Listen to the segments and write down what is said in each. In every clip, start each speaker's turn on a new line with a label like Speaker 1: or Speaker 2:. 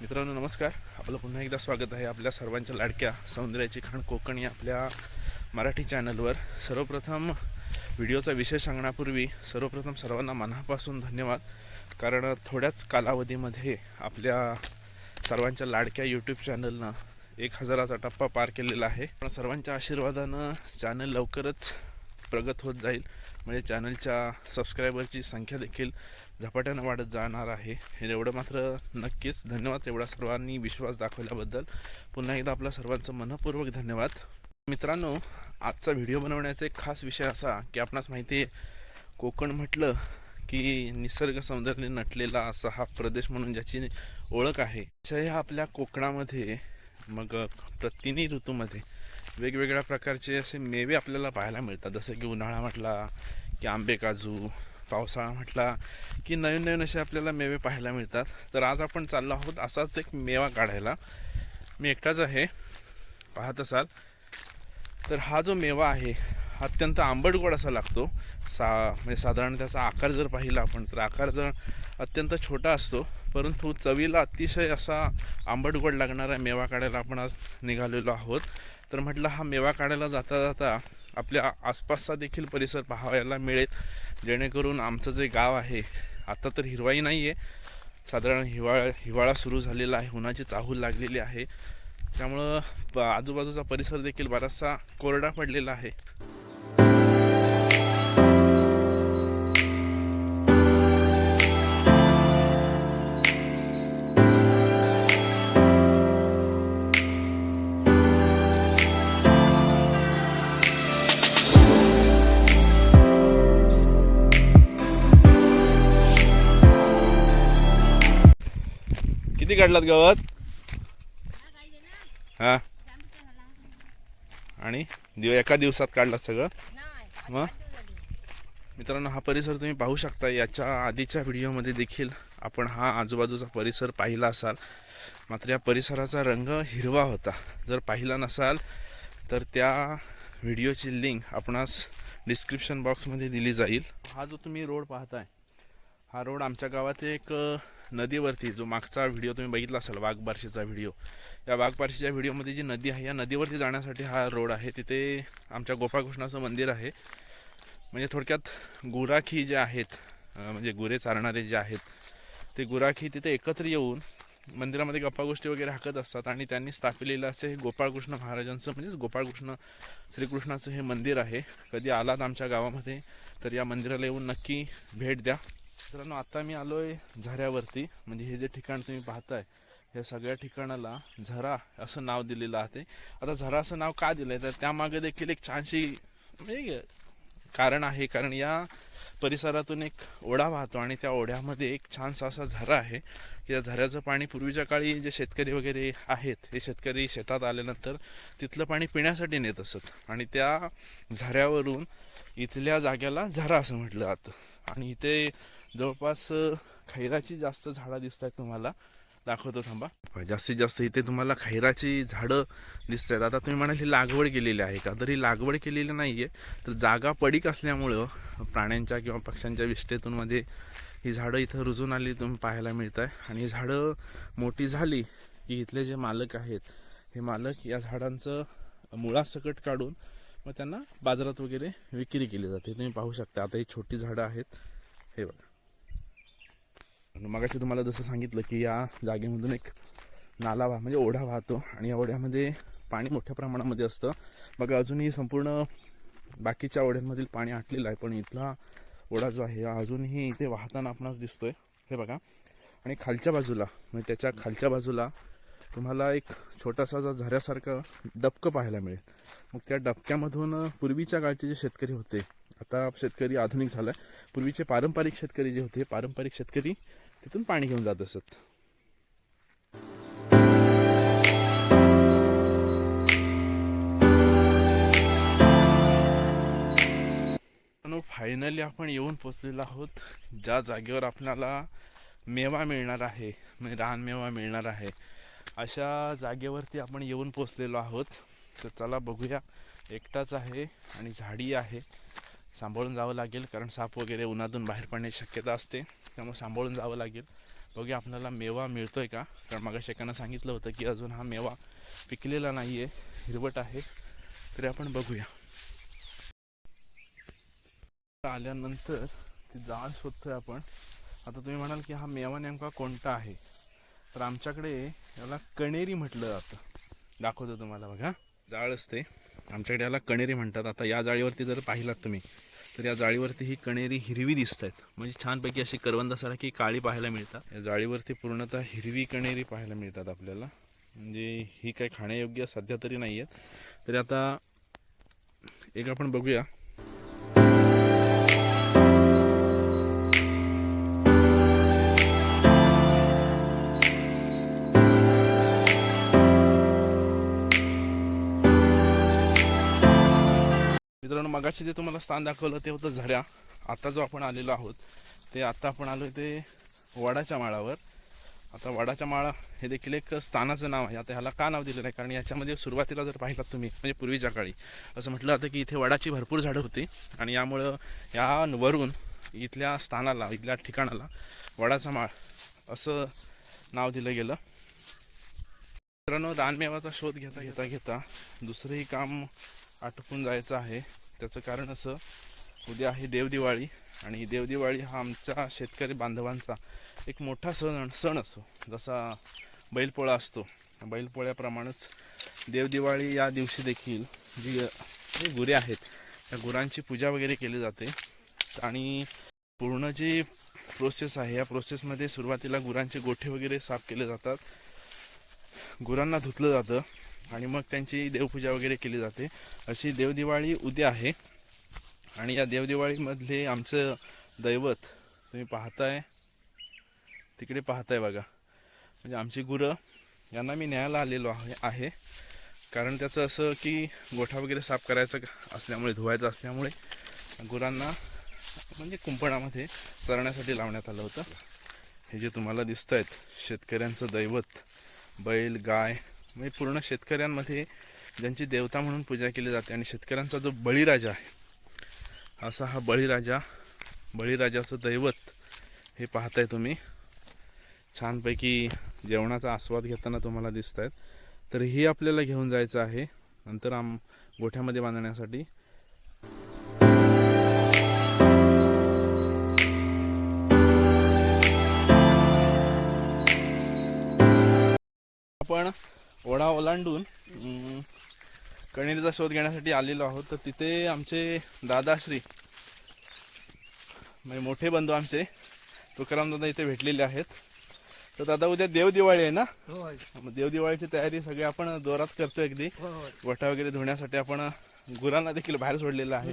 Speaker 1: मित्रांनो नमस्कार. आपलं पुन्हा एकदा स्वागत आहे आपल्या सर्वांच्या लाडक्या सौंदर्याची खाण कोकण या आपल्या मराठी चॅनलवर. सर्वप्रथम व्हिडिओचा विषय सांगण्यापूर्वी सर्वप्रथम सर्वांना मनापासून धन्यवाद. कारण थोड्याच कालावधीमध्ये आपल्या सर्वांच्या लाडक्या यूट्यूब चॅनलनं एक हजाराचा टप्पा पार केलेला आहे. पण सर्वांच्या आशीर्वादानं चॅनल लवकरच प्रगत होत जाईल. म्हणजे चॅनलच्या सबस्क्रायबरची संख्या देखील झपाट्यानं वाढत जाणार आहे. हे एवढं मात्र नक्कीच. धन्यवाद एवढा सर्वांनी विश्वास दाखवल्याबद्दल. पुन्हा एकदा आपल्या सर्वांचं मनपूर्वक धन्यवाद. मित्रांनो आजचा व्हिडिओ बनवण्याचा एक खास विषय असा की आपणास माहिती आहे कोकण म्हटलं की निसर्ग सौंदर्याने नटलेला असा हा प्रदेश म्हणून ज्याची ओळख आहे. अशा ह्या आपल्या कोकणामध्ये मग प्रतिनी ऋतूमध्ये वेगवेगळ्या प्रकारचे असे मेवे आपल्याला पाहायला मिळतात. जसं की उन्हाळा म्हटला की आंबे काजू पावसाळा म्हटला की नवीन नवीन असे आपल्याला मेवे पाहायला मिळतात. तर आज आपण चाललो आहोत असाच एक मेवा काढायला. मी एकटाच आहे पाहत असाल. तर हा जो मेवा आहे अत्यंत आंबट गोड असा लागतो. सा म्हणजे साधारण त्याचा आकार जर पाहिला आपण तर आकार जर अत्यंत छोटा असतो परंतु चवीला अतिशय असा आंबट गोड लागणारा मेवा काढायला आपण आज निघालेलो आहोत. तर म्हटलं हा मेवा काढायला जाता जाता आपल्या आसपासचा देखील परिसर पाहायला मिळेल. जेणेकरून आमचं जे गाव आहे आता तर हिरवाई नाही आहे साधारण हिवाळा हिवाळा सुरू झालेला आहे उन्हाची चाहूल लागलेली आहे. त्यामुळं ब- आजूबाजूचा परिसर देखील बराचसा कोरडा पडलेला आहे. किती काढलात गावात? हा? आणि दिव एका दिवसात काढलात सगळं? मग? मित्रांनो हा परिसर तुम्ही पाहू शकता. याच्या आधीच्या व्हिडिओमध्ये देखील आपण हा आजूबाजूचा परिसर पाहिला असाल. मात्र या परिसराचा रंग हिरवा होता. जर पाहिला नसाल तर त्या व्हिडिओची लिंक आपणास डिस्क्रिप्शन बॉक्समध्ये दिली जाईल. हा जो तुम्ही रोड पाहताय हा रोड आमच्या गावात एक नदीवरती जो मागचा व्हिडिओ तुम्ही बघितला असाल वाघबारशीचा व्हिडिओ. या वाघबारशीच्या व्हिडिओमध्ये जी नदी आहे या नदीवरती जाण्यासाठी हा रोड आहे. तिथे आमच्या गोपाळकृष्णाचं मंदिर आहे. म्हणजे थोडक्यात गुराखी जे आहेत म्हणजे गुरे चारणारे जे आहेत ते गुराखी तिथे एकत्र येऊन मंदिरामध्ये गप्पा गोष्टी वगैरे हाकत असतात आणि त्यांनी स्थापिलेलं असे हे गोपाळकृष्ण महाराजांचं म्हणजेच गोपाळकृष्ण श्रीकृष्णाचं हे मंदिर आहे. कधी आलात आमच्या गावामध्ये तर या मंदिराला येऊन नक्की भेट द्या. मित्रांनो आता मी आलो आहे झऱ्यावरती. म्हणजे हे जे ठिकाण तुम्ही पाहताय या सगळ्या ठिकाणाला झरा असं नाव दिलेलं आहे. आता झरा असं नाव का दिलं आहे तर त्यामागे देखील एक छानशी म्हणजे कारण आहे. कारण या परिसरातून एक ओढा वाहतो आणि त्या ओढ्यामध्ये एक छानसा असा झरा आहे की त्या झऱ्याचं पाणी पूर्वीच्या काळी जे शेतकरी वगैरे आहेत हे शेतकरी शेतात आल्यानंतर तिथलं पाणी पिण्यासाठी नेत असत. आणि त्या झऱ्यावरून इथल्या जाग्याला झरा असं म्हटलं जातं. आणि इथे जवळपास खैराची जास्त झाडं दिसत आहेत तुम्हाला. दाखवतो थांबा. जास्तीत जास्त इथे तुम्हाला खैराची झाडं दिसत आहेत आता तुम्ही म्हणाल ही लागवड केलेली आहे का? तर ही लागवड केलेली नाही आहे तर जागा पडीक असल्यामुळं प्राण्यांच्या किंवा पक्ष्यांच्या विष्ठेतून मध्ये ही झाडं इथं रुजून आली तुम्ही पाहायला मिळत आहे आणि झाडं मोठी झाली की इथले जे मालक आहेत हे मालक या झाडांचं मुळासकट काढून मग त्यांना बाजारात वगैरे विक्री केली जाते. तुम्ही पाहू शकता आता ही छोटी झाडं आहेत. हे बघा. मगाशी तुम्हाला जसं सांगितलं की या जागेमधून एक नाला वाह म्हणजे ओढा वाहतो आणि या ओढ्यामध्ये पाणी मोठ्या प्रमाणामध्ये असतं. बघा अजूनही संपूर्ण बाकीच्या ओढ्यांमधील पाणी आटलेलं आहे पण इथला ओढा जो आहे हा अजूनही इथे वाहताना आपणास दिसतोय. हे बघा. आणि खालच्या बाजूला म्हणजे त्याच्या खालच्या बाजूला तुम्हाला एक छोटासा जो झऱ्यासारखं डबकं पाहायला मिळेल. मग त्या डबक्यामधून पूर्वीच्या काळचे जे शेतकरी होते आता शेतकरी आधुनिक झाला आहे पूर्वीचे पारंपरिक शेतकरी जे होते पारंपरिक शेतकरी तिथून पाणी घेऊन जात असत. फायनली आपण येऊन पोचलेलो आहोत. ज्या जागेवर आपल्याला मेवा मिळणार आहे म्हणजे रान मेवा मिळणार आहे अशा जागेवरती आपण येऊन पोचलेलो आहोत. तर चला बघूया. एकटाच आहे आणि झाडी आहे. सांभाळून जावं लागेल कारण साप वगैरे उन्हातून बाहेर पडण्याची शक्यता असते. त्यामुळे सांभाळून जावं लागेल. बघूया आपल्याला मेवा मिळतो आहे का? कारण मग एकानं सांगितलं होतं की अजून हा मेवा पिकलेला नाही आहे हिरवट आहे. तरी आपण बघूया. आल्यानंतर ती जाळ शोधतोय आपण. आता तुम्ही म्हणाल की हा मेवा नेमका कोणता आहे? तर आमच्याकडे याला कणेरी म्हटलं जातं. दाखवतो तुम्हाला बघा. जाळ असते. आमच्याकडे याला कणेरी म्हणतात. आता या जाळीवरती जर पाहिलात तुम्ही तर या जाळीवरती ही कणेरी हिरवी दिसत आहेत म्हणजे छानपैकी अशी करवंदासारखी काळी पाहायला मिळतात. या जाळीवरती पूर्णतः हिरवी कणेरी पाहायला मिळतात आपल्याला. म्हणजे ही काही खाण्यायोग्य सध्या तरी नाही आहेत तरी आता एक आपण बघूया. मगाशी जे तुम्हाला स्थान दाखवलं ते होतं झऱ्या. आता जो आपण आलेलो आहोत ते आता आपण आलो ते वडाच्या माळावर. आता वडाच्या माळा हे देखील एक स्थानाचं नाव आहे. आता ह्याला का नाव दिलेलं आहे कारण याच्यामध्ये सुरुवातीला जर पाहिलात तुम्ही म्हणजे पूर्वीच्या काळी असं म्हटलं जातं की इथे वडाची भरपूर झाडं होती. आणि यामुळं या वरून इथल्या स्थानाला इथल्या ठिकाणाला वडाचा माळ असं नाव दिलं गेलं. मित्रांनो रानमेवाचा शोध घेता घेता घेता दुसरंही काम आटपून जायचं आहे. त्याचं कारण असं उद्या आहे देवदिवाळी आणि देवदिवाळी हा आमच्या शेतकरी बांधवांचा एक मोठा सण सण असतो जसा बैलपोळा असतो. बैलपोळ्याप्रमाणेच देवदिवाळी या दिवशी देखील जी जी गुरे आहेत त्या गुरांची पूजा वगैरे केली जाते. आणि पूर्ण जी प्रोसेस आहे या प्रोसेसमध्ये सुरुवातीला गुरांचे गोठे वगैरे साफ केले जातात. गुरांना धुतलं जातं. आणि मग त्यांची देवपूजा वगैरे केली जाते. अशी देवदिवाळी उद्या आहे. आणि या देवदिवाळीमधले आमचं दैवत तुम्ही पाहताय तिकडे पाहताय बघा. म्हणजे आमची गुरं यांना मी न्यायला आलेलो आहे आहे. कारण त्याचं असं की गोठा वगैरे साफ करायचं असल्यामुळे धुवायचं असल्यामुळे गुरांना म्हणजे कुंपणामध्ये चरण्यासाठी लावण्यात आलं होतं. हे जे तुम्हाला दिसत आहेत शेतकऱ्यांचं दैवत बैल गाय म्हणजे पूर्ण शेतकऱ्यांमध्ये ज्यांची देवता म्हणून पूजा केली जाते आणि शेतकऱ्यांचा जो बळीराजा आहे असा हा बळीराजा बळीराजाचं दैवत हे पाहताय तुम्ही. छानपैकी जेवणाचा आस्वाद घेताना तुम्हाला दिसत आहेत तर ही आपल्याला घेऊन जायचं आहे नंतर आम गोठ्यामध्ये बांधण्यासाठी. आपण ओढा ओलांडून कणेरीचा शोध घेण्यासाठी आलेलो आहोत. तर तिथे आमचे दादाश्री म्हणजे मोठे बंधू आमचे तुकाराम दादा इथे भेटलेले आहेत. तर दादा उद्या देवदिवाळी आहे ना?
Speaker 2: होय
Speaker 1: मग देवदिवाळीची तयारी सगळी आपण जोरात करतो अगदी.
Speaker 2: होय
Speaker 1: गोठा वगैरे धुण्यासाठी आपण गुरांना देखील बाहेर सोडलेलं आहे.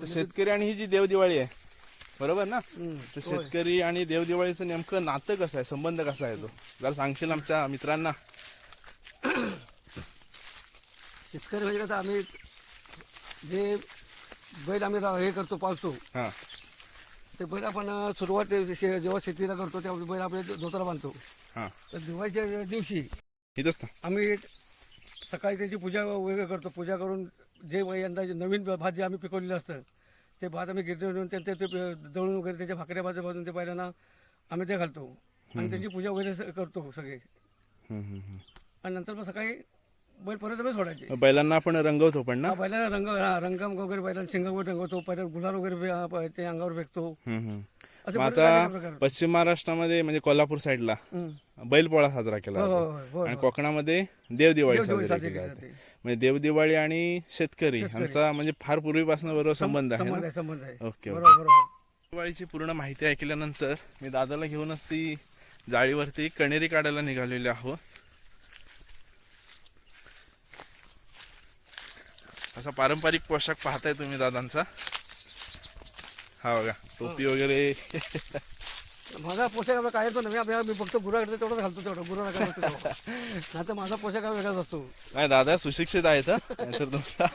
Speaker 1: तर शेतकरी आणि ही जी देवदिवाळी आहे बरोबर ना? तर. शेतकरी आणि देवदिवाळीचं नेमकं नातं कसं आहे? संबंध कसा आहे तो? जरा सांगशील आमच्या मित्रांना?
Speaker 2: शेतकरी म्हणजे कसं आम्ही जे बैल आम्ही रा- हे करतो पाळतो
Speaker 1: हां.
Speaker 2: ते बैल आपण अं, सुरुवात शे- जेव्हा शेतीला करतो तेव्हा बैल आपल्या धोताला बांधतो.
Speaker 1: हां.
Speaker 2: तर दिवाळीच्या दिवशी
Speaker 1: इथंच ना?
Speaker 2: आम्ही सकाळी त्याची पूजा वगैरे करतो. पूजा करून जे व- यंदा जे नवीन भात जे आम्ही पिकवलेलं असतं ते भात आम्ही गिरणी नेऊन ते ते ते दळून वगैरे त्याच्या भाकऱ्या भाज्या भाजून ते बैलांना आम्ही ते घालतो. आणि त्यांची पूजा वगैरे स- करतो सगळे.
Speaker 1: हम्म, हम्म, हम्म.
Speaker 2: आणि नंतर मग सकाळी बैल परत आम्ही सोडायचे.
Speaker 1: बैलांना आपण रंगवतो पण ना?
Speaker 2: हा बैलाला रंग हा रंग वगैरे बैलांना शिंगावर रंगवतो परत गुलाल वगैरे हा, प- ते अंगावर फेकतो
Speaker 1: हम्म, हम्म.
Speaker 2: असे
Speaker 1: मग
Speaker 2: बरेच काही
Speaker 1: आता पश्चिम महाराष्ट्रामध्ये म्हणजे कोल्हापूर साईडला
Speaker 2: हम्म.
Speaker 1: बैलपोळा साजरा केला
Speaker 2: हो, हो,
Speaker 1: जातो.
Speaker 2: हो,
Speaker 1: आणि. कोकणामध्ये देवदिवाळी
Speaker 2: देवदिवाळी
Speaker 1: साजरी
Speaker 2: साजरी
Speaker 1: केली
Speaker 2: केली
Speaker 1: जाते.
Speaker 2: जाते.
Speaker 1: म्हणजे देवदिवाळी आणि शेतकरी यांचा म्हणजे फार पूर्वीपासून बरोबर संबंध आहे
Speaker 2: संबंध
Speaker 1: ना
Speaker 2: आहे संबंध आहे.
Speaker 1: ओके,
Speaker 2: बरोबर बरोबर.
Speaker 1: दिवाळीची पूर्ण माहिती ऐकल्यानंतर मी दादाला घेऊनच ती जाळीवरती कणेरी काढायला निघालेले आहोत असा पारंपरिक पोशाख पाहताय तुम्ही दादांचा हा बघा टोपी वगैरे
Speaker 2: माझा पोशाख आपला काय येतो नाही आपल्याला मी फक्त गुराकडे तेवढं घालतो तेवढं गुरा नाही तर माझा पोशाख वेगळाच असतो
Speaker 1: नाही दादा सुशिक्षित आहेत. नाहीतर तुमचा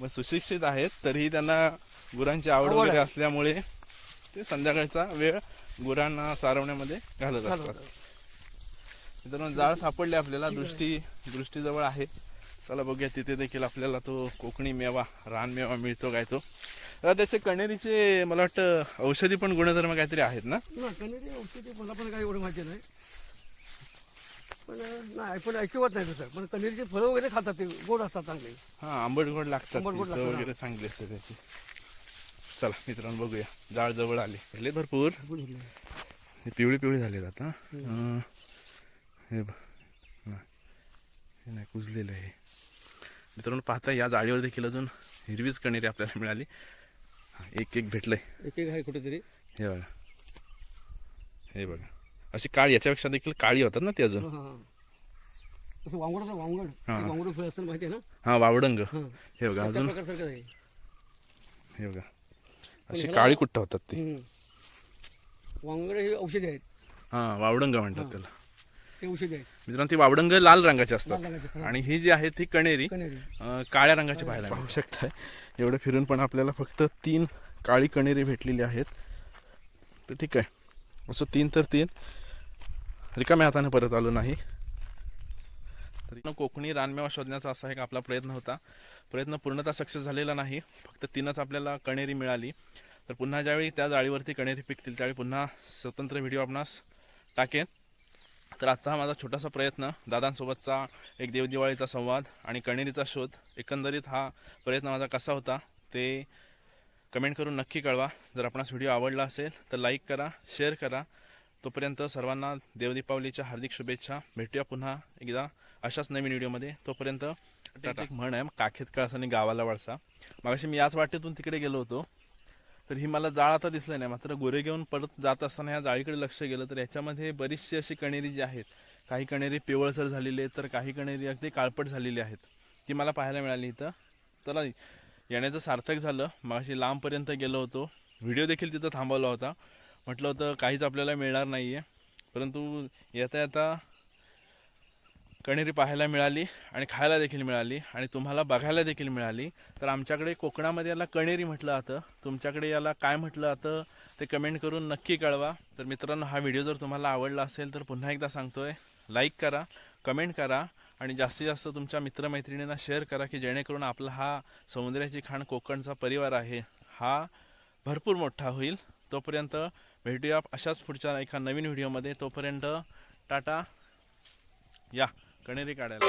Speaker 1: मग सुशिक्षित आहेत तरीही त्यांना गुरांची आवड वगैरे. असल्यामुळे ते संध्याकाळचा वेळ गुरांना चारवण्यामध्ये घालत असतात. मित्रांनो जाळ सापडले आपल्याला दृष्टी दृष्टीजवळ आहे चला बघूया तिथे देखील आपल्याला तो कोकणी मेवा रानमेवा मिळतो काय तो. त्याचे कणेरीचे मला वाटतं औषधी पण गुणधर्म काहीतरी आहेत ना?
Speaker 2: कनेरी औषधी मला पण काही एवढं माहिती नाही. पण नाही पण ऐकिवत नाही तसं. पण कनेरीचे फळं वगैरे खातात ते गोड असतात चांगले.
Speaker 1: हा आंबट गोड लागतात वगैरे चांगली असते त्याची. चला मित्रांनो बघूया. जाळ जवळ आले. पहिले भरपूर? हे पिवळी पिवळी झालेत आता. हे. हे नाही कुजलेलं आहे. मित्रांनो पाहता या जाळीवर देखील अजून हिरवीच कणेरी आपल्याला मिळाली. एक एक भेटलंय.
Speaker 2: एक एक आहे कुठेतरी.
Speaker 1: हे बघा. हे बघा. अशी काळी याच्यापेक्षा देखील काळी होतात ना ती अजून.
Speaker 2: हां असं वांगड असं वांगड. ते वांगड फळ असतं माहिती आहे ना?
Speaker 1: वावडंग.
Speaker 2: हां.
Speaker 1: बघा अजून. हे बघा. अशी काळी कुठं होतात ती.
Speaker 2: वांगड हे औषधी आहेत.
Speaker 1: हा वावडंग म्हणतात त्याला.
Speaker 2: ते औषधी आहेत
Speaker 1: मित्रांनो ती वावडंग लाल रंगाची
Speaker 2: लाल
Speaker 1: असतात. आणि ही जी आहे ती कणेरी अं, काळ्या रंगाची पाहायला पाहू शकताय. एवढं फिरून पण आपल्याला फक्त तीन काळी कणेरी भेटलेली आहेत. तर ठीक आहे. असं तीन तर तीन. रिकाम्या हाताने परत आलो नाही. तरी कोकणी रानमेवा शोधण्याचा असा एक आपला प्रयत्न होता. प्रयत्न पूर्णतः सक्सेस झालेला नाही. फक्त तीनच आपल्याला कणेरी मिळाली. तर पुन्हा ज्यावेळी त्या जाळीवरती कणेरी पिकतील त्यावेळी पुन्हा स्वतंत्र व्हिडिओ आपणास टाकेन. तर आजचा हा माझा छोटासा प्रयत्न दादांसोबतचा एक देवदिवाळीचा संवाद आणि कणेरीचा शोध एकंदरीत हा प्रयत्न माझा कसा होता ते कमेंट करून नक्की कळवा. जर आपणास व्हिडिओ आवडला असेल तर लाईक करा शेअर करा. तोपर्यंत सर्वांना देवदीपावलीच्या हार्दिक शुभेच्छा. भेटूया पुन्हा एकदा अशाच नवीन व्हिडिओमध्ये. तोपर्यंत टाटा एक म्हण आहे काखेत कळसाने गावाला वळसा. मागाशी मी याच वाटेतून तिकडे गेलो होतो. तर ही मला जाळ आता दिसलं नाही मात्र गोरे घेऊन परत जात असताना या जाळीकडे लक्ष गेलं तर याच्यामध्ये बरीचशी अशी कणेरी जी आहेत काही कणेरी पिवळसर झालेली आहेत तर काही कणेरी अगदी काळपट झालेली आहेत. ती मला पाहायला मिळाली इथं. चला येण्याचं सार्थक झालं. मगाशी लांबपर्यंत गेलो होतो. व्हिडिओ देखील तिथं थांबवला होता. म्हटलं होतं काहीच आपल्याला मिळणार नाही आहे परंतु येता येता कणेरी पाहायला मिळाली आणि खायला देखील मिळाली आणि तुम्हाला बघायला देखील मिळाली. तर आमच्याकडे कोकणामध्ये याला कणेरी म्हटलं जातं. तुमच्याकडे याला काय म्हटलं जातं ते कमेंट करून नक्की कळवा. तर मित्रांनो हा व्हिडिओ जर तुम्हाला आवडला असेल तर पुन्हा एकदा सांगतोय लाईक करा कमेंट करा आणि जास्तीत जास्त तुमच्या मित्रमैत्रिणींना शेअर करा की जेणेकरून आपला हा समुद्राची खाण कोकणचा परिवार आहे हा भरपूर मोठा होईल. तोपर्यंत भेटूया अशाच पुढच्या एका नवीन व्हिडिओमध्ये तोपर्यंत टाटा. या. कणेरी काढायला.